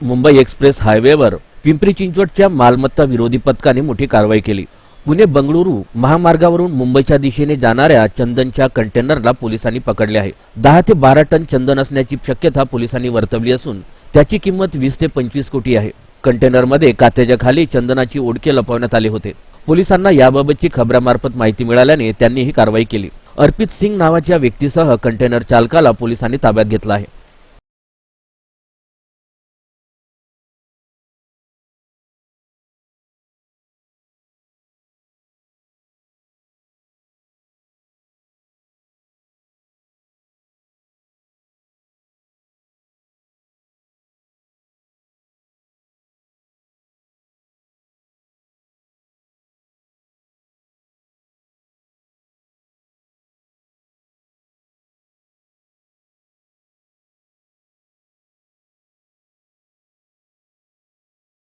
Mumbai express हायवेवर पिंपरी चिंचवडच्या मालमत्ता विरोधी पथकाने मोठी कारवाई केली. पुणे बंगळुरू महामार्गावरून मुंबईच्या दिशेने जाणाऱ्या चंदनच्या कंटेनरला पोलिसांनी पकडले आहे. दहा ते बारा टन चंदन असण्याची शक्यता पोलिसांनी वर्तवली असून त्याची किंमत वीस ते पंचवीस कोटी आहे. कंटेनरमध्ये कात्याच्या खाली चंदनाची ओढके लपवण्यात आले होते. पोलिसांना याबाबतची खबरामार्फत माहिती मिळाल्याने त्यांनी ही कारवाई केली. अर्पित सिंग नावाच्या व्यक्तीसह कंटेनर चालकाला पोलिसांनी ताब्यात घेतला आहे.